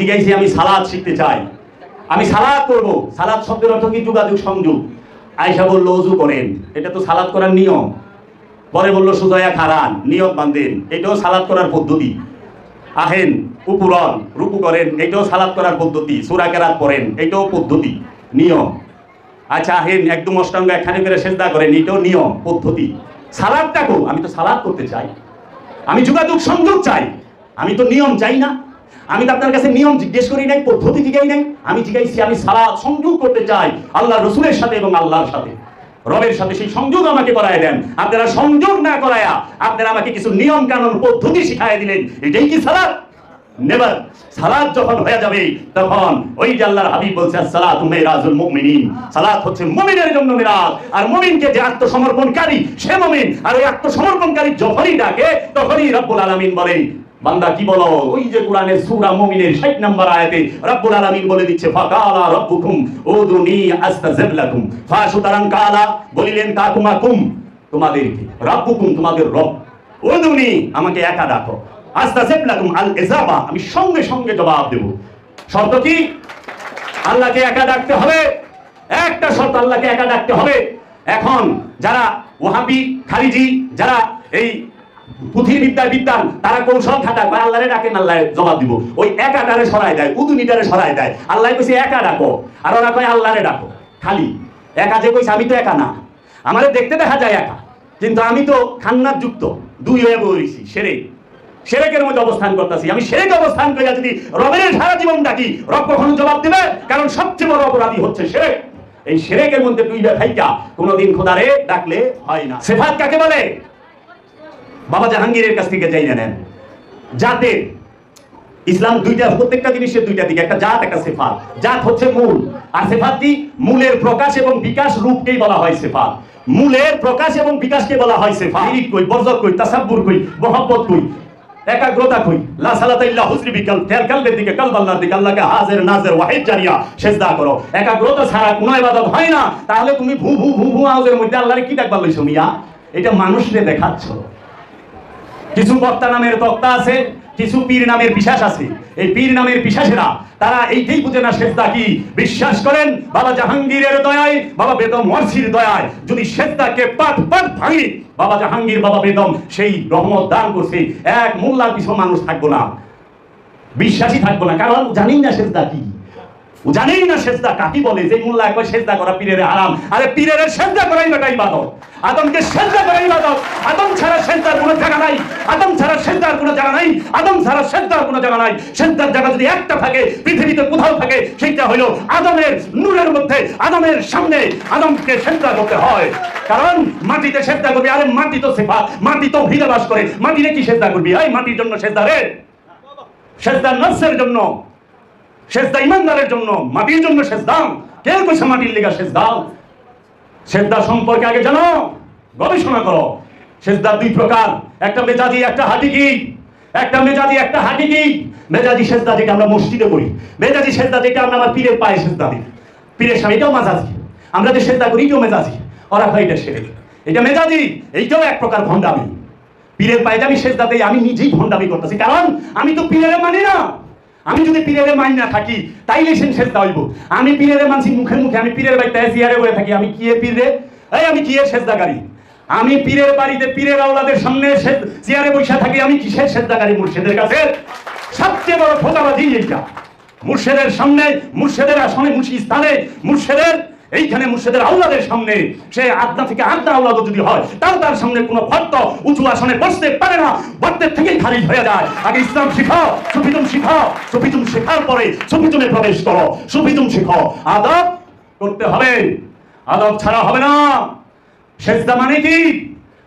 জিজ্ঞাসি আমি সালাদ শিখতে চাই। আমি সালাদ করব। সালাদ শব্দের অর্থ কি? যোগাযোগ সংযোগ। আয়সা বলল, অজু করেন। এটা তো সালাদ করার নিয়ম। পরে বলল, সুজয়া খারান, নিয়ত বান্ধেন। এটাও সালাদ করার পদ্ধতি। আহেন উপরন রুকু করেন। এটাও সালাদ করার পদ্ধতি। সুরা কেরাত পড়েন। এটাও পদ্ধতি, নিয়ম। আচ্ছা আহেন, একদম অষ্টাঙ্গ একখানে করে সেজদা করেন। এটাও নিয়ম, পদ্ধতি। সালাদটা কো আমি তো সালাদ করতে চাই। আমি যোগাযোগ সংযোগ চাই। আমি তো নিয়ম চাই না। আমি তো আপনার কাছে নিয়ম জিজ্ঞেস করি নাই, পদ্ধতি জিজ্ঞাই নাই। আমি জিজ্ঞাইছি আমি সালাদ সংযোগ করতে চাই আল্লাহ রসুলের সাথে এবং আল্লাহর সাথে। রবের সাথে সেই সংযোগ আমাকে করায় দেন। আপনারা সংযোগ না করায়া আপনারা আমাকে কিছু নিয়ম কানুন, পদ্ধতি শিখাই দিলেন। এটাই কি সালাদ? নেভার সালাত যখন হয়ে যাবে, তখন ওই যে আল্লাহর হাবিব বলছে সালাত মেরাজুল মুমিনিন। সালাত হচ্ছে মুমিনের জন্য মেরাজ। আর মুমিনকে যে আত্মসমর্পণকারী, সে মুমিন। আর ওই আত্মসমর্পণকারী যখনই ডাকে, তখনই রব্বুল আলামিন বলেন বান্দা কি বলো? ওই যে কোরআনের সূরা মুমিনের 60 নম্বর আয়াতে রব্বুল আলামিন বলে দিচ্ছে, ফাকালা রাব্বুকুম উদুনি আস্তাজিব লাকুম। ফা, সুতরাং কালা বলিলেন, কাকুমাকুম, তোমাদেরকে, রাব্বুকুম, তোমাদের রব, উদুনি, আমাকে একা ডাকো। আস্তাজিব লাকুম আল ইজাবা, আমি সঙ্গে সঙ্গে জবাব দেব। শর্ত কি? আল্লাহকে একা ডাকতে হবে। একটা শর্ত আল্লাহকে একা ডাকতে হবে। এখন যারা ওহাবি খারিজি যারা এই পুঁথির বিদ্যান, তারা কৌশল বা আল্লাহরে ডাকেন আল্লাহ জবাব দিব। ওই সরাই দেয় সরাই দেয়। আল্লাহ কইছে, একা ডাকো। আর ওরা কয়, আল্লাহরে ডাকো। খালি। একা যে কইছে, আমি তো একা না। দেখতে দেখা যায় একা। কিন্তু আমি তো খান্নার যুক্ত, দুই হয়ে বলেছি সেরে সেরেকের মধ্যে অবস্থান করতেছি। আমি সেরেক অবস্থান করে যদি রবের সারা জীবন ডাকি, রব কখনো জবাব দেবে? কারণ সবচেয়ে বড় অপরাধী হচ্ছে সেরেক। এই সেরেকের মধ্যে দুই থাইকা কোনোদিন খোদারে ডাকলে হয় না। সেফাত কাকে বলে? বাবা জাহাঙ্গীরের কাছ থেকে যাই নেন। জাতের। ইসলাম দুইটা, প্রত্যেকটা জিনিসের দুইটা দিকে, একটা জাত, একটা সেফাত। জাত হচ্ছে মূল। আর সেফাত কি মূলের প্রকাশ এবং বিকাশ রূপকেই বলা হয় সেফাত। মূলের প্রকাশ এবং বিকাশকে বলা হয় সেফাত। কই, বরজক কই, তাসাব্বুর কই, মোহাব্বত কই, একাগ্রতা কই। লা সালাতা ইল্লা হুজরি বিকাল তেল কালবের দিকে কালব আল্লাহর দিকে, আল্লাহকে হাজির, নাজির, ওয়াহিদ জানিয়া সেজদা করো। একাগ্রতা ছাড়া কোনো ইবাদত হয় না। তাহলে তুমি ভু ভু ভু ভু আওয়াজের মধ্যে আল্লাহরে কি ডাকবার লইছো মিয়া? এটা মানুষরে দেখাচ্ছ। কিছু বক্তা নামের তক্তা আছে কিছু পীর নামের বিশ্বাস আছে। এই পীর নামের বিশ্বাসেরা তারা এইটাই বুঝে না সেজদা কি? বিশ্বাস করেন, বাবা জাহাঙ্গীরের দয়ায়, বাবা বেদম মর্সির দয়ায়। যদি সেজদাকে পাট পাট ভাঙি, বাবা জাহাঙ্গীর, বাবা বেদম সেই রহমত দান করছে। এক মোল্লার কিছু মানুষ থাকব না। বিশ্বাসী থাকব না। কারণ জানি না সেজদা কি? জানেই না সেজদা, কাকি বলে যে মোল্লা একবার সেজদা করা পীরের আরাম আরে পীরের সেজদা করাই বেটা ইবাদত। আদমকে সেজদা করা ইবাদত। আদম ছাড়া সেজদার কোনো জায়গা নাই। আদম ছাড়া সেজদার কোনো জায়গা নাই। আদম ছাড়া সেজদার কোনো জায়গা নাই। সেজদার জায়গা যদি একটা থাকে, পৃথিবীতে কোথাও থাকে, সেইটা হলো আদমের নূরের মধ্যে, আদমের সামনে আদমকে সেজদা করতে হয়। কারণ মাটিতে সেজদা করবি, আরে মাটি তো সেফা মাটি তো ভিড়ে বাস করে মাটিতে কি সেজদা করবি? এই মাটির জন্য সেজদা রে? নফসের জন্য। সেজদা ইমানদারের জন্য, মাটির জন্য সেজদাম কে কইছে মাটির লেগা সেজদাম সেজদা সম্পর্কে আগে জানো, গবেষণা করো। সেজদা দুই প্রকার, একটা মেজাজি, একটা হাটিকি একটা মেজাজি, একটা হাটিকি মেজাজি সেজদা যেটা আমরা মসজিদে করি। মেজাজি সেজদা যেটা আমরা আমার পীরের পায়ে সেজদা দিই। পীরের সামনে এটাও মাজাজি। আমরা যে সেজদা করি, এটাও মেজাজি। ওরা হয় এটা সেরে এটা মেজাজি, এইটাও এক প্রকার ভণ্ডামি। পীরের পায়ে আমি সেজদা দেই, আমি নিজেই ভণ্ডামি করতেছি। কারণ আমি তো পীরের মানি না। আমি যদি পীরের মাই না থাকি, তাইলে সে সেজদা হইব। আমি পীরের মানছি মুখে মুখে, আমি পীরের বাড়িতে জিয়ারে বলে থাকি, আমি কি এ পীরে? এই, আমি কি এর সেজদাকারী? আমি পীরের বাড়িতে পীরের আওলাদের সামনে চেয়ারে বসে থাকি, আমি কিসের সেজদাকারী মুর্শিদের কাছে? সবচেয়ে বড় ফোকাবাজি এইটা। মুর্শেদের সামনে, মুর্শেদের আসনে মুর্শি স্থানে, মুর্শেদের এইখানে মুর্শেদের আউলাদের সামনে, সে আদনা থেকে আদনা আউলাদ যদি হয় তাও তার সামনে কোনো ভক্ত উঁচু আসনে বসতে পারে না ভক্তের থেকেই খারিজ হয়ে যায়। আগে ইসলাম শিখাও সুফিতুম শিখাও সুফিতুম শেখার পরে সুফিতুমে প্রবেশ করো সুফিতুম শিখাও আদব করতে হবে, আদব ছাড়া হবে না। সেজদা মানে কি?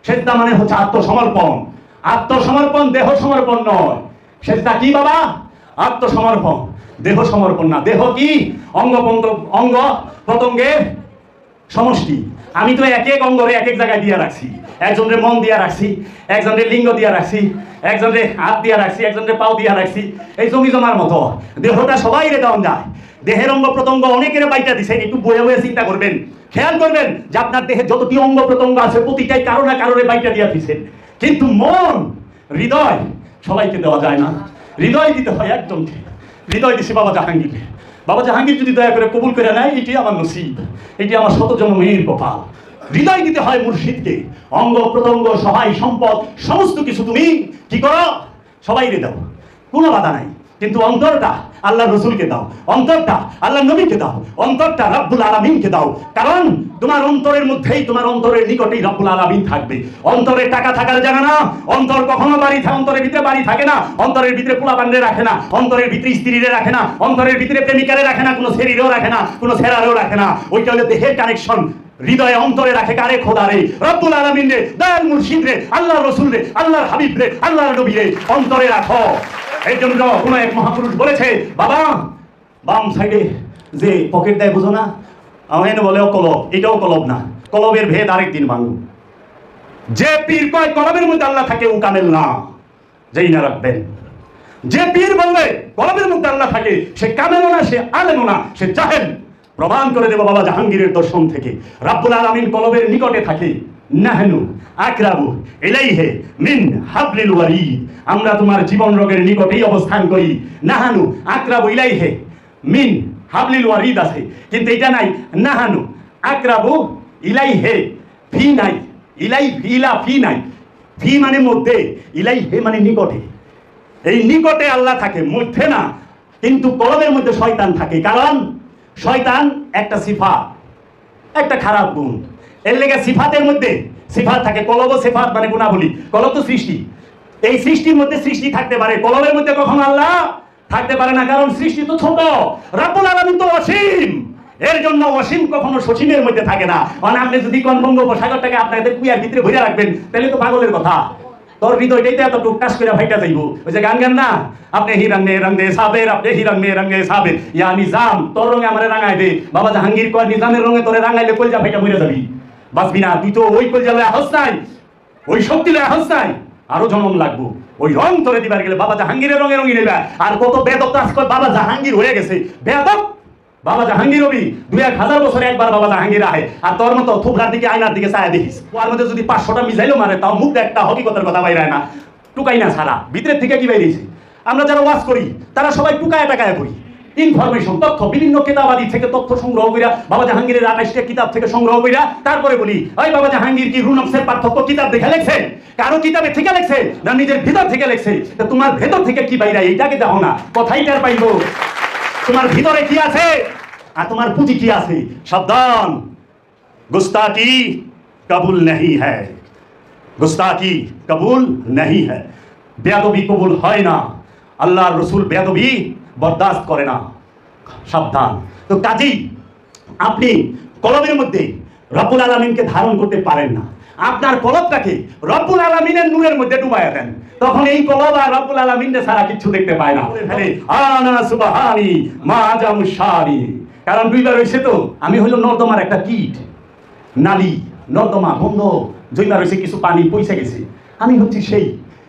সেজদা মানে হচ্ছে আত্মসমর্পণ। আত্মসমর্পণ দেহ সমর্পণ নয়। সেজদা কি বাবা? আত্মসমর্পণ। দেহ সমর্পণ না। দেহ কি? অঙ্গ অঙ্গ প্রত্যঙ্গের সমষ্টি। আমি তো এক এক অঙ্গরে এক এক জায়গায় দিয়া রাখছি। একজনের মন দিয়া রাখছি একজনের লিঙ্গ দিয়া রাখছি একজনের হাত দিয়া রাখছি একজনের পাও দিয়া রাখছি। এই জমি জমার মতো। দেহটা সবাই রে দেওয়া যায়। দেহের অঙ্গ প্রত্যঙ্গ অনেকের বাইটা দিছে। একটু বয়ে বয়ে চিন্তা করবেন। খেয়াল করবেন যে আপনার দেহে যতটি অঙ্গ প্রত্যঙ্গ আছে, প্রতিটাই কারও না কারোর বাইটা দিয়া দিছেন কিন্তু মন, হৃদয় সবাইকে দেওয়া যায় না। হৃদয় দিতে হয় একজনকে। হৃদয় দিছে বাবা জাহাঙ্গীর বাবা জাহাঙ্গীর যদি দয়া করে কবুল করে নেয়, এটি আমার নসিব, এটি আমার শতজন মেয়ের কপাল। হৃদয় দিতে হয় মুর্শিদকে। অঙ্গ, প্রত্যঙ্গ, সহায়, সম্পদ, সমস্ত কিছু তুমি কি করো? সবাই রে দাও। কোনো বাধা নাই। কিন্তু অন্তরটা আল্লাহ রসুলকে দাও। অন্তরটা আল্লাহ নবীকে দাও। অন্তরটা রব্বুল আলমিনকে দাও। কারণ তোমার অন্তরের মধ্যেই, তোমার অন্তরের নিকটেই রব্বুল আলমিন থাকবে। অন্তরে টাকা থাকার জায়গা না। অন্তর কখনো বাড়ি থাকে অন্তরের ভিতরে বাড়ি থাকে না। অন্তরের ভিতরে পোলা বান্ডে রাখে না। অন্তরের ভিতরে স্ত্রীরে রাখে না। অন্তরের ভিতরে প্রেমিকারে রাখে না। কোনো শরীরেও রাখে না। কোনো সেরারেও রাখে না। ওইটা হলো দেহের কানেকশন হৃদয়ে অন্তরে রাখে কারে? খোদা রে রব্বুল আলামিন রে, দয়াল মুর্শিদ রে আল্লাহ রসুল রে, আল্লাহর হাবিব রে, আল্লাহর নবী রে। অন্তরে রাখো। এই জন্য কোনো এক মহাপুরুষ বলেছে, বাবা, বাম সাইডে যে পকেট দেয়, বুঝো না? আমার বলে কলব। এটাও কলব না। কলবের ভেদ আরেক দিন ভাঙু যে পীর কয়, কলবের মধ্যে আল্লাহ থাকে, ও কামেল না। যেই না রাখবেন। যে পীর বলবে, কলবের মধ্যে আল্লাহ থাকে, সে কামেলও না, সে আলেমও না, সে জাহেল। প্রমাণ করে দেব বাবা জাহাঙ্গীরের দর্শন থেকে। রাব্বুল আলামিন কলবের নিকটে থাকে। নাহনু আকরাবু ইলাইহে মিন হাবলিল ওয়ারিদ আমরা তোমার জীবন রোগের নিকটেই অবস্থান করি। নাহানু আকরাবু ইলাইহে মিন হাবলিল ওয়ারিদ আছে। কিন্তু এটা নাই। নাহানু আকরাবু ইলাইহে ফি নাই। ইলাই ইলা ফি নাই। ফি মানে মধ্যে ইলাই হে মানে নিকটে। এই নিকটে আল্লাহ থাকে, মধ্যে না। কিন্তু কলবের মধ্যে শয়তান থাকে। কারণ শয়তান একটা সিফা একটা খারাপ গুণ। এর লেগে সিফাতের মধ্যে, সিফাত থাকে কলব সিফাত মানে গুণাবলী। কলব তো সৃষ্টি। এই সৃষ্টির মধ্যে সৃষ্টি থাকতে পারে। কলবের মধ্যে কখনো আল্লাহ থাকতে পারে না, কারণ সৃষ্টি তো ছোট। রাব্বুল আলামিন তো অসীম। এর জন্য অসীম কখনো সসীমের মধ্যে থাকে না। মানে আপনি যদি কোন বঙ্গোপসাগরটাকে আপনাদের কুয়ার ভিতরে ভরে রাখবেন, তাহলে তো পাগলের কথা। তোর হৃদয়টাই তো এত টুকটাস করে ভাইটা যাইব। ওই যে গান গান না? আপনি হি রঙে রঙে সাবের আপনি হি রঙে রঙে সাবের ইয়া নিজাম, তোর রঙে আমারে রাঙাই দে। বাবা জাহাঙ্গীর কয়, নিজামের রঙে তোরে রাঙাইলে কলজা ভাইটা মরে যাবি। বাঁচবি না। তুই তো ওই কলজা লয়ে আহস নাই। ওই শক্তি লয়ে আহস নাই। আরও জনম লাগবো। ওই রং তোরে দিবার গেলে বাবা জাহাঙ্গীরের রঙে রঙিন আর কত বেদক বাবা জাহাঙ্গীর হয়ে গেছে। বেদক বাবা জাহাঙ্গীর হবি দুই এক হাজার বছরে একবার বাবা জাহাঙ্গীর আহে। আর তোর মতো থুবরার দিকে আয়নার দিকে চায় দেখিস। ওর মধ্যে যদি পাঁচশোটা মিসাইলও মারে, তাও মুখ একটা হকিকতের কথা বাইরে না। টুকাই না সারা, ভিতরের থেকে কি বেরিয়েছে আমরা যারা ওয়াজ করি, তারা সবাই টুকায় টাকায় করি। ইনফরমেশন তথ্য, বিভিন্ন কেতাবাদি থেকে তথ্য সংগ্রহ করিয়া বাবা জাহাঙ্গীরের আঠাশটা কিতাব থেকে সংগ্রহ কইরা তারপরে বলি, ওই বাবা জাহাঙ্গীর কি রুনক্সের পার্থক্য কিতাব দেখে লেখছে কারও কিতাবে থেকে লেখছে না নিজের ভেতর থেকে লেখছে তোমার ভেতর থেকে কি বাইরা এইটাকে দেখো না। কথাই টার পাইবো। তোমার ভিতরে কি আছে? আর তোমার পুঁজি কি আছে? সাবধান। গুস্তাকি কবুল নেই হ্যায়। গুস্তাকি কবুল নেই হ্যায়। বেয়াদবি কবুল হয় না। আল্লাহর রসুল বেয়াদবি বরদাস্ত করে না। সাবধান। তো কাজী আপনি কলমের মধ্যে রব্বুল আলমিনকে ধারণ করতে পারেন না। আপনার কলবটাকে রব্বুল আলমিনের নূরের মধ্যে ডুবাইয়া দেন। তখন এই কলব আর রব্বুল আলমিনকে সারা কিছু দেখতে পায় না। আনা সুবাহানি মা সারি কারণ দুইবার হয়েছে তো আমি হইল নর্দমার একটা কীট নালী নর্দমা বন্ধ জৈমা রয়েছে কিছু পানি পয়সা গেছে। আমি হচ্ছি সেই।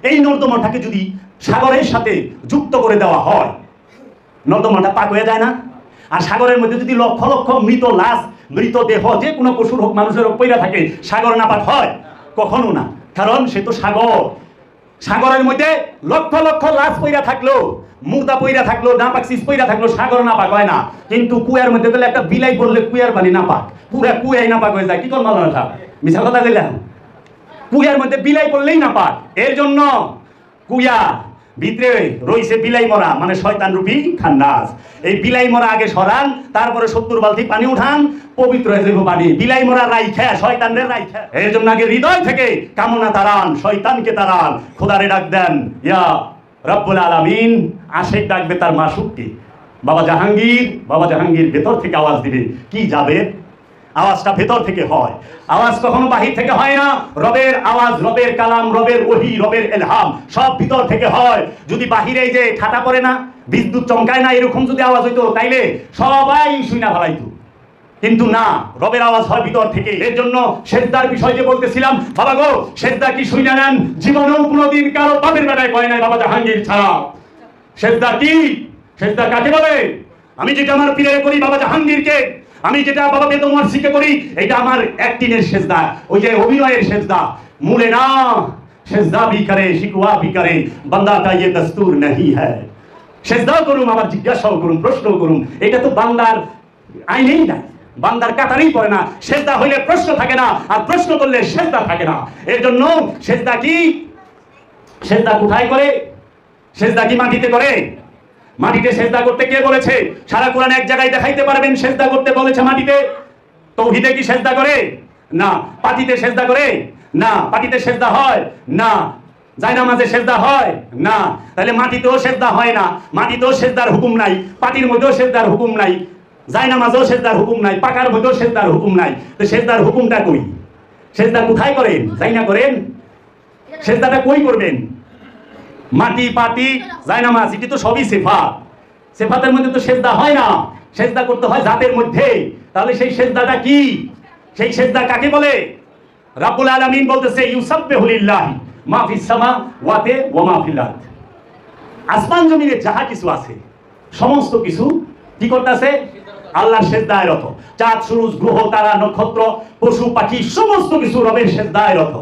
এই নর্দমাটাকে যদি সাগরের সাথে যুক্ত করে দেওয়া হয় নর্দমাটা পাক হয়ে যায় না। আর সাগরের মধ্যে যদি লক্ষ লক্ষ মৃত লাশ মৃত দেহ যে কোনো পশুর হোক, মানুষের হোক, পইরা থাকে। সাগর নাপাক হয়? কখনো না। কারণ সে তো সাগর। সাগরের মধ্যে লক্ষ লক্ষ লাশ পইরা থাকল মুর্দা পইরা থাকল নাপাক সিস পইরা থাকল, সাগর নাপাক হয় না। কিন্তু কুয়ার মধ্যে গেলে একটা বিলাই বললে কুয়ার পানি নাপাক পুরা কুয়াই নাপাক হয়ে যায়। কি করব না মিশা কথা দিলাম কুয়ার মধ্যে বিলাই পড়লেই না পাক। এর জন্য কুয়া ভিতরে রইছে বিলাই মরা মানে শয়তান রূপী খান্নাস। এই বিলাই মরা আগে সরান, তারপরে সত্তর বালতি পানি উঠান পবিত্র হয়ে যাবে পানি বিলাই মরা রাই খা শয়তান রে রাই খা এর জন্য আগে হৃদয় থেকে কামনা তারান, শয়তানকে তারান। খোদারে ডাক দেন, ইয়া রব্বুল আলামিন। আশেক ডাকবে তার মাসুককে। বাবা জাহাঙ্গীর বাবা জাহাঙ্গীর ভেতর থেকে আওয়াজ দিবে। কি যাবে? আওয়াজটা ভেতর থেকে হয়। আওয়াজ কখনো বাহির থেকে হয় না। রবের আওয়াজ, রবের কালাম, রবের ওহি, রবের এলহাম, সব ভিতর থেকে হয়। যদি বাহিরে যে ঠাটা পড়ে না, বিদ্যুৎ চমকায় না, এরকম যদি আওয়াজ হইতো, তাইলে সবাই শুইনা ভালাইতো কিন্তু না, রবের আওয়াজ হয় ভিতর থেকে। এর জন্য সেদ্দার বিষয় যে বলতেছিলাম, বাবা গো সেদ্দা কি শুই না নেন? জীবনেও কোনোদিন কারও বাপের বেটায় কয় নাই, বাবা জাহাঙ্গীর ছাড়া সেদ্দা কি? সেদ্দা কাকে বলে? আমি যেটা আমার পীরের করি, বাবা জাহাঙ্গীরকে। আমি যেটা বাবা বেদমার শিখে করি, এটা আমার একদিনের শেষদা ওই যে অভিনয়ের শেষদা মূলে না শেষদা বি করে শিকুয়া বি করে বান্দা তাই ইয়ে দস্তুর নাহি হ্যায়। শেষদাও করুন আমার জিজ্ঞাসাও করুন প্রশ্নও করুন এটা তো বাংলার আইনেই নাই। বান্দার কাতারেই পড়ে না, সেজদা হইলে প্রশ্ন থাকে না, আর প্রশ্ন করলে সেজদা থাকে না। এর জন্য সেজদা কি? সেজদা কোথায় করে? সেজদা কি মাটিতে করে? মাটিতে সেজদা করতে কে বলেছে? সারা কোরআন এক জায়গায় দেখাইতে পারবেন, সেজদা করতে বলেছে মাটিতে। তৌহিদে কি সেজদা করে? না। পাটিতে সেজদা করে? না। পাটিতে সেজদা হয়? না। জায়নামাজে সেজদা হয়? না। তাহলে মাটিতেও সেজদা হয় না। মাটিতেও সেজদার হুকুম নাই। পাটির মধ্যেও সেজদার হুকুম নাই। জায়নামাজেও সেজদার হুকুম নাই, পাকার মধ্যেও সেজদার হুকুম নাই। তো সেজদার হুকুমটা কই? সেজদা কোথায় করেন? জাইনা করেন? সেজদাটা কই করবেন? মাটি, পাটি জায়নামাজ এটি তো সবই সেফা সেফাতের মধ্যে তো সেজদা হয় না। সেজদা করতে হয় জাতের মধ্যে। তাহলে সেই সেজদাটা কি? সেই সেজদা কাকে বলে? রাব্বুল আলামিন বলতেছে, ইউসাব্বিহু লিল্লাহি মা ফিস সামা ওয়াতে ওয়া মা ফিল আরদ। আসমান জমিনে যাহা কিছু আছে, সমস্ত কিছু কি করতেছে? আল্লাহর সেজদায় রত। চাঁদ, সূরজ, গ্রহ, তারা, নক্ষত্র, পশু, পাখি, সমস্ত কিছু রবের সেজদায় রত।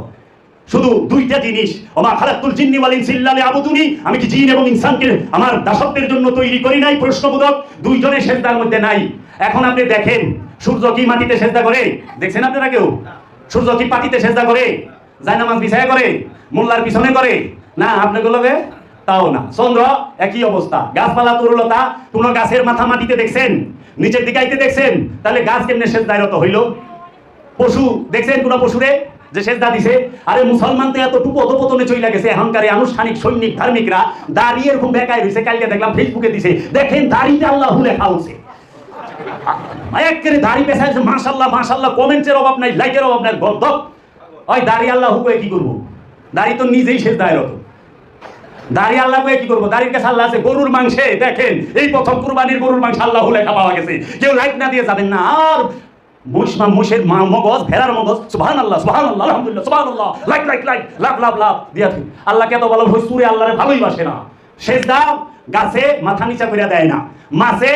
শুধু দুইটা জিনিস। ওমা খালাকুল জিন্নি ওয়াল ইনসি ইল্লা লিয়াবুদুনি। আমি কি জিন এবং ইনসানকে আমার দাসত্বের জন্য তৈরি করি নাই? প্রশ্নবোধক, দুইজনের সেজদার মধ্যে নাই। এখন আপনি দেখেন, সূর্য কি মাটিতে সেজদা করে? দেখছেন আপনারা কেউ? সূর্য কি পাটিতে সেজদা করে? জায়নামাজ বিছায়া করে? মোল্লার পিছনে করে? না, আপনাকে আপনাগুলোকে তাও না। চন্দ্র, একই অবস্থা। গাছপালা তরুলতা, কোনো গাছের মাথা মাটিতে দেখছেন? নিচের দিকে আইতে দেখছেন, তাহলে গাছ কেমনে শেষ দায়রত হইল? পশু, দেখছেন কোন পশুরে যে সেজদা দিছে? আরে মুসলমান তো এতটুকু অধপতনে চইলা গেছে, এখনকার আনুষ্ঠানিক সৈনিক, ধার্মিকরা দাঁড়িয়ে এরকম বেকায় রয়েছে কালকে দেখলাম ফেসবুকে দিছে, দেখেন দাড়িতে আল্লাহ লেখা উঠছে একেবারে দাড়ি পেছাইছে মাশাল্লাহ মাশাল্লাহ কমেন্টসের অভাব নাই লাইকের অভাব নাই গদ্দপ ওই দাড়ি আল্লাহ হুকুয়ে কি করব? দাড়ি তো নিজেই শেষ দায়রত দাড়ি আল্লাহ কি করব? দাড়ির কাছে আল্লাহ আছে, গরুর মাংসে, দেখেন, এই প্রথম কুরবানির গরুর মাংস আল্লাহ লেখা পাওয়া গেছে। কেউ লাইট না দিয়ে যাবেন না। আর মুসমা মুশের মগজ, ভেড়ার মগজ সুবহান আল্লাহ সুবহান আল্লাহ আলহামদুলিল্লাহ সুবহান আল্লাহ like like like love love love, দিয়া থাকি। আল্লাহকে এত বলো সুরে আল্লাহরে ভালোই বাসে না। সেজদা গাছে মাথা নিচা করে দেয় না। মাছে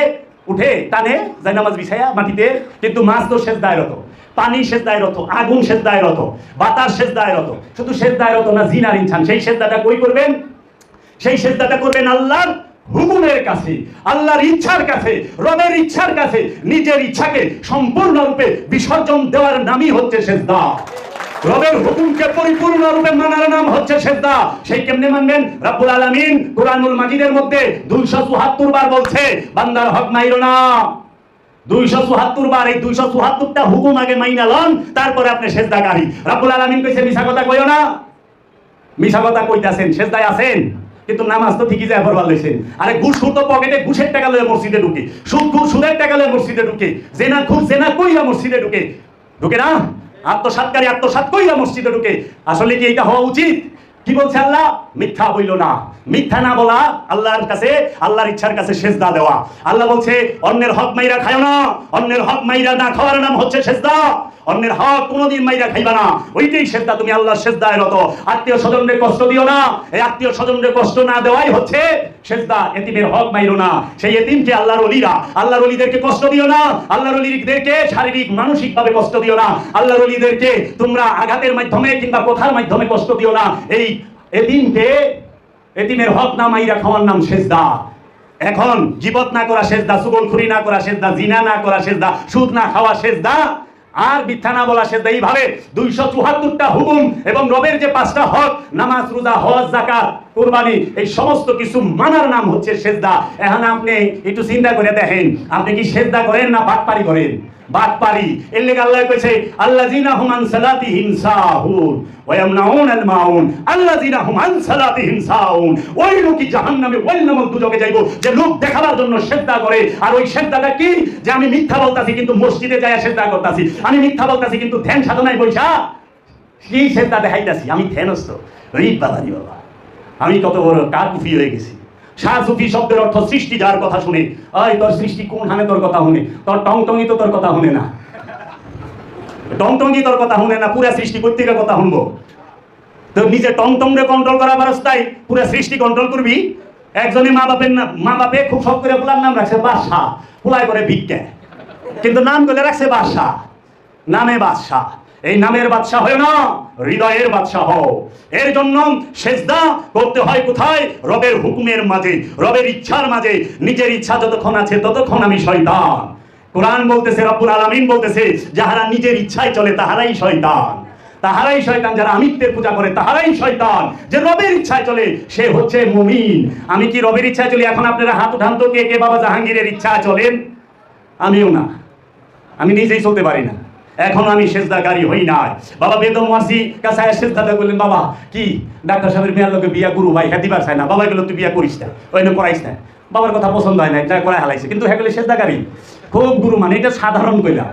উঠে টানে জায়নামাজ বিছায়া মাটিতে, কিন্তু মাছ তো শেষ দায়রত পানি শেষ দায়রত আগুন শেষ দায়রত বাতাস শেষ দায়রত শুধু শেষ দায়রত না জিনার ইনসান। সেই সেজদাটা কই করবেন? সেই সেজদাটা করবেন আল্লাহর হুকুমের কাছে, আল্লাহর ইচ্ছার কাছে, রবের ইচ্ছার কাছে, নিজের ইচ্ছাকে সম্পূর্ণরূপে বিসর্জন দেওয়ার নামই হচ্ছে সেজদা। রবের হুকুমকে পরিপূর্ণরূপে মানার নাম হচ্ছে সেজদা। সেই কেমনে মানবেন? রাব্বুল আলামিন কোরআনুল মাজিদের মধ্যে 274 বার বলছে, বান্দার হক মাইরো না। দুইশো চুহাত্তর বার এই দুইশো চুহাত্তরটা হুকুম আগে মাইনা লন, তারপরে আপনি সেজদাকারী। রাব্বুল আলামিন কইছে, মিছা কথা কইও না? মিছা কথা কইতাছেন, সেজদায় আছেন? কিন্তু নামাজ তো ঠিকই যায় পড়বার লইছেন আরে ঘুষ তো পকেটে ঘুষের টাকা লয়ে মসজিদে ঢুকে। সুদ ঘুষ সুদের টাকা লয়ে মসজিদে ঢুকে। জেনা খুব জেনা কইরা মসজিদে ঢুকে। ঢুকে না? আত্মসাতকারী আত্মসাত কইরা মসজিদে ঢুকে। আসলে কি এটা হওয়া উচিত? কি বলছে আল্লাহ? মিথ্যা বইল না। মিথ্যা না বলা আল্লাহর কাছে, আল্লাহর ইচ্ছার কাছে সেজদা দেওয়া। আল্লাহ বলছে, অন্যের হক মাইরা খায় না, অন্যের হক মাইরা না খাওয়ার নাম হচ্ছে সেজদা। অন্যের হক কোনোদিন মাইরা খাইবা না। ওইটাই সেজদা, তুমি আল্লাহর সেজদায় রত। আত্মীয় স্বজনদের কষ্ট দিও না, এই আত্মীয় স্বজনদের কষ্ট না দেওয়াই হচ্ছে সেজদা। এতিমের হক মাইরো না। সেই এতিমকে আল্লাহর অলিরা, আল্লাহর অলিদেরকে কষ্ট দিও না, আল্লাহর অলিদেরকে শারীরিক মানসিক ভাবে কষ্ট দিও না, আল্লাহর অলিদেরকে তোমরা আঘাতের মাধ্যমে কিংবা কথার মাধ্যমে কষ্ট দিও না। এই এতিমকে এতিমের হক না মাইরা খাওয়ার নাম সেজদা। এখন জীবত না করা সেজদা, সুগলখুরি না করা সেজদা, জিনা না করা সেজদা, সুদ না খাওয়া সেজদা, আর মিথ্যা না বলা সেজদা। এইভাবে দুইশো চুহাত্তরটা হুকুম এবং রবের যে পাঁচটা হক, নামাজ, রোজা, হজ জাকাত কুরবানি, এই সমস্ত কিছু মানার নাম হচ্ছে সেজদা। এখন আপনি একটু চিন্তা করে দেখেন, আপনি কি সেজদা করেন না বাটপারি করেন? এর লেগে আল্লাহ কইছে, আল্লাযিনা হুম আন সালাতিহিম সাহুন ওয়া ইয়ামনাউন আল মাউন, আল্লাযিনা হুম আন সালাতিহিম সাহুন। ওই লোকই জাহান্নামে ওই নামক দুজকে যাইবো, যে লোক দেখাবার জন্য সেজদা করে। আর ওই সেজদাটা কি? যে আমি মিথ্যা বলতাছি কিন্তু মসজিদে যাইয়া সেজদা করতাছি। আমি মিথ্যা বলতাছি কিন্তু ধ্যান সাধনায় বইসা। কি সেজদা দেখাইতাছি? আমি ধ্যানস্থ। রিপ বাবা বাবা, আমি কত বড় কাকুফি হয়ে গেছি। শাহ সুফি শব্দের অর্থ সৃষ্টি যার কথা শুনে। ওই তোর সৃষ্টি কোন হানে তোর কথা শুনে? তোর টং টংই তো তোর কথা শুনে না। টং টংই তোর কথা শুনে না, পুরা সৃষ্টি পত্রিকার কথা শুনব। তো নিজে টং টং রে কন্ট্রোল করা পারস তাই পুরা সৃষ্টি কন্ট্রোল করবি। একজনই মা বাপের না মা বাপে খুব শখ করে পোলার নাম রাখছে বাদশাহ। পোলাই করে ভিক্ষা। কিন্তু নাম করে রাখছে বাদশাহ। নামে বাদশাহ। এই নামের বাদশাহ হয় না, হৃদয়ের বাদশাহ। হও এর জন্য সেজদা করতে হয় কোথায়? রবের হুকুমের মাঝে, রবের ইচ্ছার মাঝে। নিজের ইচ্ছা যতক্ষণ আছে, ততক্ষণ আমি শয়তান। কোরআন বলতেছে, রব্বুল আলামিন বলতেছে, যাহারা নিজের ইচ্ছায় চলে, তাহারাই শয়তান। তাহারাই শয়তান, যারা আমিত্বের পূজা করে, তাহারাই শয়তান। যে রবের ইচ্ছায় চলে, সে হচ্ছে মুমিন। আমি কি রবের ইচ্ছায় চলি? এখন আপনারা হাত উঠান তো, কে কে বাবা জাহাঙ্গীরের ইচ্ছা চলেন? আমিও না। আমি নিজেই চলতে পারি না। এখন আমি সেজদাকারী হই নাই। বাবা বেদম ওয়াসি কাছে সেজদাতে বললেন বাবা, কি? ডাক্তার সাহেবের মেয়ের লোকে বিয়া গুরু ভাই হ্যাঁ দিবার চায় না। বাবা এগুলো তুই বিয়া করিস না ওই না করাইস না। বাবার কথা পছন্দ হয় না যা করাই হালাইছে। কিন্তু হ্যাঁ সেজদাকারী। খুব গুরু মানে এটা সাধারণ কইলা।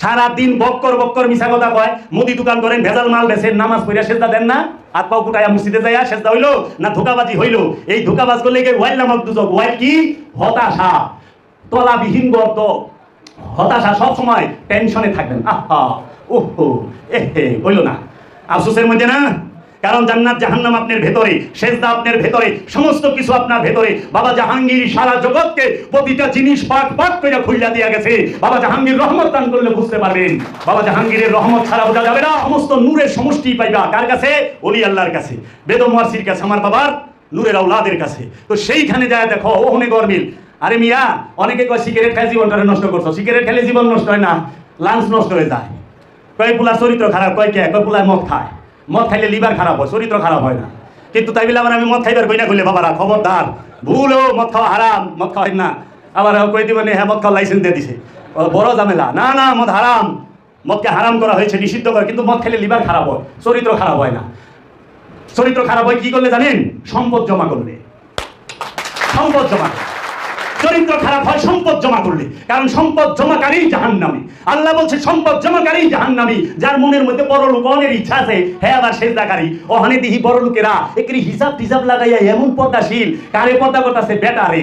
সারাদিন বক্কর বক্কর মিছা কথা কয়। মুদি দোকান করেন, ভেজাল মাল বেচেন, নামাজ পড়িয়া সেজদা দেন না। হাত পাও কুটাইয়া মসজিদে যাইয়া সেজদা হইল না ধোকাবাজি হইল? এই ধোকাবাজ করলে ওয়াইল নামক দুজক। ওয়াইল কি? হতাশা। তলাবিহীন গর্ত। হতাশা সব সময় টেনশনে থাকবেন। আহা ওহো এহে হইল না। আফসোসের মধ্যে না? কারণ জান্নাত জাহান্নাম আপনার ভেতরে, সেজদা আপনার ভেতরে, সমস্ত কিছু আপনার ভেতরে। বাবা জাহাঙ্গীর সারা জগৎকে প্রতিটা জিনিস পাক পাক করে খুইলা দিয়া গেছে। বাবা জাহাঙ্গীর রহমত দান করলে বুঝতে পারবেন। বাবা জাহাঙ্গীরের রহমত ছাড়া বোঝা যাবে না। সমস্ত নূরের সমষ্টি পাইবা কার কাছে? অলি আল্লাহর কাছে। বেদম ওয়াসির কাছে, আমার বাবার নূরের আউলাদের কাছে। তো সেইখানে যায় দেখো, ওহনে গরমিল। আরে মিয়া, অনেকে কয় সিগারেট খাই জীবনটা নষ্ট করছ। সিগারেট খেলে জীবন নষ্ট হয় না লাঞ্চ নষ্ট হয়ে যায়। কয় পুলা চরিত্র খারাপ, কয় কে? কয় পুলায় মদ খায়। মদ খাইলে লিভার খারাপ হয়, চরিত্র খারাপ হয় না। কিন্তু তাই বলে আমি মদ খাইবার কই না কইলে, বাবারা, খবরদার। ভুলও মদ খাওয়া হারাম, মদ খাওয়াই না। আবার কই দিবেন হ্যাঁ মদ খাওয়া লাইসেন্স দিয়ে দিছে। বড় ঝামেলা। না না, মদ হারাম। মদকে হারাম করা হয়েছে, নিষিদ্ধ করে। কিন্তু মদ খেলে লিভার খারাপ হয়, চরিত্র খারাপ হয় না। চরিত্র খারাপ হয় কি করলে জানেন? সম্পদ জমা করলে। সম্পদ জমা করলে। চরিত্র খারাপ হয়, সম্পদ জমা করলে। কারণ সম্পদ জমাকারী নামে আল্লাহ বলছে, সম্পদ জমাকারী নামে যার মনের মধ্যে বড়লোক অনের ইচ্ছা আছে হ্যাঁ আবার সেজদাকারী। ওহানে দিহি বড়লোকেরা একরি হিসাব টিসাব লাগাইয়া এমন পর্দাশীল, কারে পর্দা করতেছে বেটারে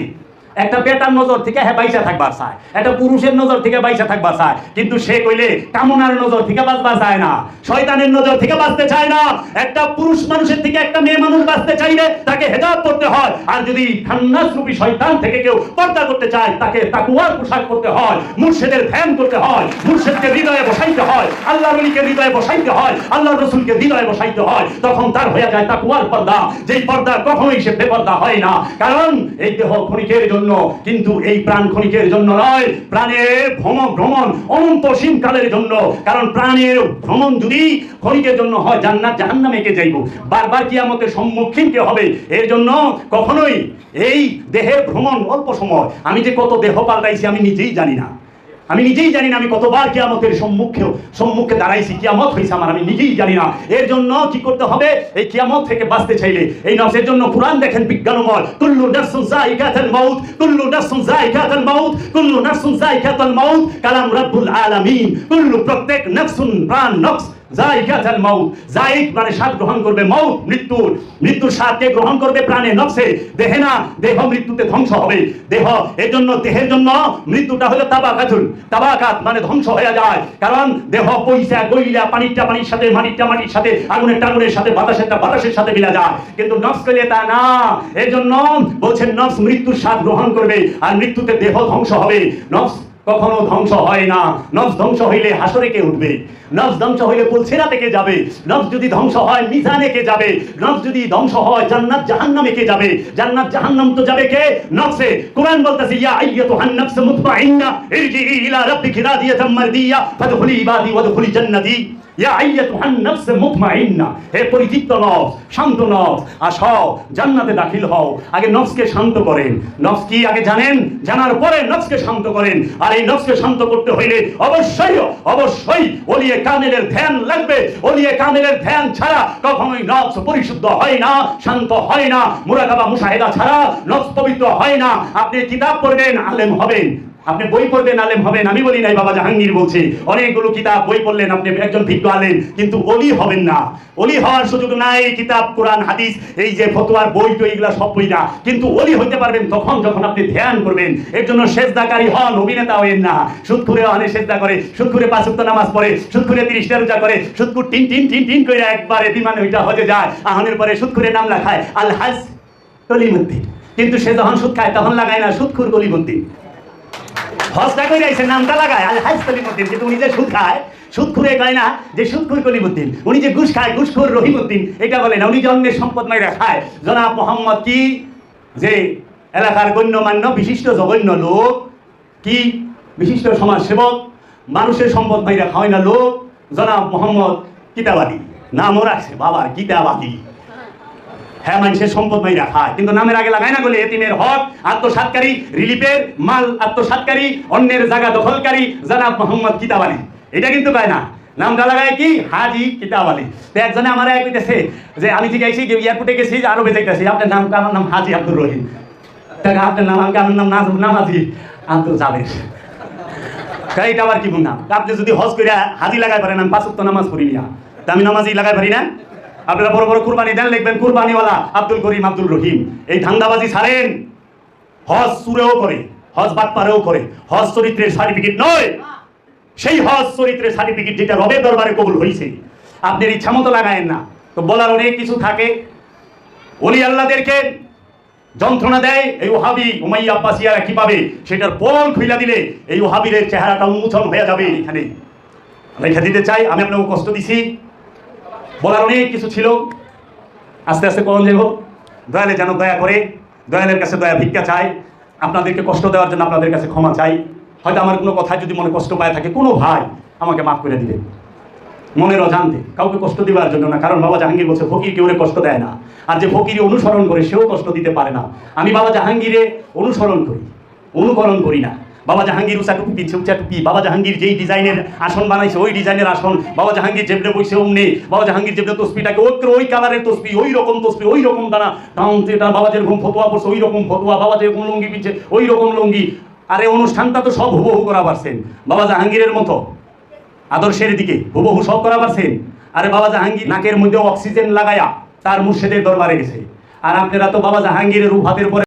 একটা বেটার নজর থেকে হ্যাঁ বাইসা থাকবার চায়, একটা পুরুষের নজর থেকে বাইসা থাকবার চায়, কিন্তু সে কইলে কামনার নজর থেকে বাঁচবার চায় না, শয়তানের নজর থেকে বাঁচতে চায় না। একটা পুরুষ মানুষের থেকে একটা মেয়ে মানুষ বাঁচতে চাইলে তাকে হেজাব করতে হয়, আর যদি খান্নাস রূপী শয়তান থেকে কেউ পর্দা করতে চায়, তাকে তাকুয়ার পোশাক করতে হয়, মুর্শেদের ধ্যান করতে হয়, মুর্শেদকে হৃদয়ে বসাইতে হয় আল্লাহ রলিকে হৃদয়ে বসাইতে হয় আল্লাহ রসুলকে হৃদয়ে বসাইতে হয়, তখন তার হয়ে যায় তাকুয়ার পর্দা, যেই পর্দা কখনোই সে বেপর্দা হয় না। কারণ এই দেহ ক্ষণিকের জন্য কিন্তু এই প্রাণ ক্ষণিকের জন্য নয়, প্রাণের ভ্রমণ ভ্রমণ অনন্ত কালের জন্য। কারণ প্রাণের ভ্রমণ যদি ক্ষণিকের জন্য হয়, জান্নাত জাহান্নামে কে যাইব। বারবার কি কিয়ামতের সম্মুখীন কে হবে? এর জন্য কখনোই এই দেহের ভ্রমণ অল্প সময়। আমি যে কত দেহ পাল্টাইছি, আমি নিজেই জানি না। আমি নিজেই জানি না আমি কতবার কিয়ামতের সম্মুখে সম্মুখে দাঁড়াইছি, কিয়ামত হয়েছে আমার, আমি নিজেই জানি না। এর জন্য কি করতে হবে? এই কিয়ামত থেকে বাঁচতে চাইলে, এই নফসের জন্য কোরআন দেখেন বিজ্ঞানময়। কুল্লু নাফসুন যায়িকাতুল মাউত, কুল্লু নাফসুন যায়িকাতুল মাউত, কুল্লু নাফসুন যায়িকাতুল মাউত। কালাম রাব্বুল আলামিন। তুল্লু প্রত্যেক নাফসুন প্রাণ নফস মাউত জায়গ মানে গ্রহণ করবে মৃত্যুর। মৃত্যুর গ্রহণ করবে? প্রাণে, নফসে। দেহে না, দেহ মৃত্যুতে ধ্বংস হবে। দেহ দেহের জন্য মৃত্যুটা হলো তাবাকাতুল তাবাকাত মানে ধ্বংস হয়ে যায়। কারণ দেহ পয়সা গইলা, পানিটা পানির সাথে, মাটিটা মাটির সাথে, আগুনের টাগুনের সাথে বাতাসেরটা বাতাসের সাথে মিলা যায়। কিন্তু নফস পেলে তা না। এর জন্য বলছেন, নফস মৃত্যুর স্বাদ গ্রহণ করবে, আর মৃত্যুতে দেহ ধ্বংস হবে। নফস কখনো ধ্বংস হয় না। নফস ধ্বংস হইলে হাসরে কে উঠবে? নফস ধ্বংস হইলে পুলছেরা থেকে যাবে। নফস যদি ধ্বংস হয়, মিজানে কে যাবে? নফস যদি ধ্বংস হয়, জান্নাত জাহান্নামে কে যাবে? জান্নাত জাহান্নাম তো যাবে কে? নফসে। কোরআন বলতেছে, ইয়া আইয়াতুহান নফস মুতমাইন্না ইরজি ইলা রাব্বিকি রাদিয়াতাম মারদিয়া, ফাদখুলি ইবাদি ওয়াদখুলি জান্নাতি। ইয়া আইয়াতুহান নাফস মুতমাইন্না। হে পরিচিত নফস, শান্ত নফস আসো জান্নাতে দাখিল হও। আগে নফসকে শান্ত করেন। নফস কি আগে জানেন? জানার পরে নফসকে শান্ত করেন। আর এই নফসকে শান্ত করতে হইলে অবশ্যই অবশ্যই ওলিয়ে কামেলের ধ্যান লাগবে। ওলিয়ে কামেলের ধ্যান ছাড়া কখনোই নফস পরিশুদ্ধ হয় না, শান্ত হয় না। মুরাকাবা মুশাহিদা ছাড়া নফস পবিত্র হয় না। আপনি কিতাব পড়বেন, আলেম হবেন। আপনি বই পড়বেন, আলেম হবেন। আমি বলি নাই, বাবা জাহাঙ্গীর বলছে, অনেকগুলো কিতাব বই পড়লেন আপনি, একজন বিজ্ঞ আলেম, কিন্তু অলি হবেন না। অলি হওয়ার সুযোগ নাই, কিতাব, কোরআন, হাদিস, এই যে ফতোয়ার বই তো এইগুলা সব বই না কিন্তু অলি হইতে পারবেন তখন যখন আপনি ধ্যান করবেন। এর জন্য সেজদাকারী হন, অভিনেতা হইেন না। সুদ করে অনে সেজদা করে সুদ করে পাঁচ ওয়াক্ত নামাজ পড়ে সুদ করে তিরিশটা রোজা করে সুদ করে টিন টিন টিন টিন করে একবারে বিমানে ওইটা হজে যায়। আহনের পরে সুদ করে নাম লেখায় আল হাজ তলিমুদ্দিন কিন্তু সে যখন সুদ খায়, তখন লাগায় না, সুদখুর গলিমুদ্দিন। হজটা করে আইসে নামটা লাগায়। আল হাইস কলিমুদ্দিন, কিন্তু উনি যে সুদ খায়, সুদ খুঁড়ে কয় না, যে সুদ খুর কলিমুদ্দিন, উনি যে ঘুষ খায়, ঘুষ খুর রহিমুদ্দিন, এটা বলে না, উনি জন্মের সম্পদ মাইরা খায়। জনাব মোহাম্মদ কি? যে এলাকার গণ্যমান্য, বিশিষ্ট জগন্য লোক, কি? বিশিষ্ট সমাজসেবক, মানুষের সম্পদ মাইরা খাওয়ায় না লোক, জনাব মোহাম্মদ কিতাবাদি। নামও রাখছে, বাবার কিতাবাদি। হ্যাঁ মানুষের সম্পদ মাইরা খায়। কিন্তু নামের আগে লাগায় না বলে এতিমের হক আত্মসাৎকারী রিলিফের মাল আত্মসাৎকারী অন্যের জায়গা দখলকারী, জানাব মোহাম্মদ কিতাব আলী এটা কিন্তু পায় না। নামটা লাগায় কি? হাজি কিতাব আলী তো একজনে আমার এক কইতেছে যে, আমি আইসি এয়ারপোর্টে গেছি, যে আরও বেঁচে আপনার নাম, আমার নাম হাজি আব্দুর রহিম। টাকা আপনার নাম আমাকে আমার নাম নাজ- নাম হাজি আব্দুল জাবের। এটা আবার কি বললাম আপনি যদি হজ করে হাজি লাগাই পারেন, আমি পাঁচ নামাজ পড়ি নিয়া। তা আমি নামাজি লাগাই পারি না? আপনারা বড় বড় কুরবানি দেন, লিখবেন কুরবানিওয়ালা আব্দুল করিম আব্দুল রহিম। এই ধান্দাবাজি ছাড়েন। হজ সুরেও করে, হজ বাটপারেও করে, হজ চরিত্রের সার্টিফিকেট নয়। সেই হজ চরিত্রের সার্টিফিকেট যেটা রবের দরবারে কবুল হয়েছে আপনার ইচ্ছা মতো লাগায়েন না। তো বলার অনেক কিছু থাকে। অলি আল্লাহদেরকে যন্ত্রণা দেয়, এই ওহাবি উমাই আব্বাসিয়ারা কি পাবে? সেটার পোল খুইলা দিলে এই ওহাবিরের চেহারাটা উন্মোচন হয়ে যাবে এখানে। রেখে দিতে চাই, আমি আপনাকে কষ্ট দিছি। বলার অনেক কিছু ছিল। আস্তে আস্তে কখন যাব দয়ালে যেন দয়া করে, দয়ালের কাছে দয়া ভিক্ষা চাই। আপনাদেরকে কষ্ট দেওয়ার জন্য আপনাদের কাছে ক্ষমা চাই। হয়তো আমার কোনো কথায় যদি মনে কষ্ট পায় থাকে, কোনো ভাই আমাকে মাফ করে দিবেন মনের অজান্তে কাউকে কষ্ট দেওয়ার জন্য না, কারণ বাবা জাহাঙ্গীর বলছে ফকির কেউ কষ্ট দেয় না। আর যে ফকির অনুসরণ করে, সেও কষ্ট দিতে পারে না। আমি বাবা জাহাঙ্গীরে অনুসরণ করি, অনুকরণ করি না। বাবা জাহাঙ্গীর উঁচা টুপি পিছে উঁচা টুপি, বাবা জাহাঙ্গীর যেই ডিজাইনের আসন বানাইছে, ওই ডিজাইনের আসন, বাবা জাহাঙ্গীর যেবনে বইছে অমনি, বাবা জাহাঙ্গীর যেবনে তসপিটাকে ওত্র ওই কালারের তসপি ওই রকম তসপি ওই রকম দানা টাউনতে তার বাবা যেরকম ফতোয়া পড়ছে, ওই রকম ফতোয়া, বাবা যেরকম লুঙ্গি পিছে, ওই রকম লুঙ্গি। আরে অনুষ্ঠানটা তো সব হুবহু করা পারছেন। বাবা জাহাঙ্গীরের মতো, আদর্শের দিকে হুবহু সব করা পারছেন। আরে বাবা জাহাঙ্গীর নাকের মধ্যে অক্সিজেন লাগায়া তার মুর্শেদের দরবারে গেছে। আর আপনারা তো বাবা জাহাঙ্গীরের হাতের পরে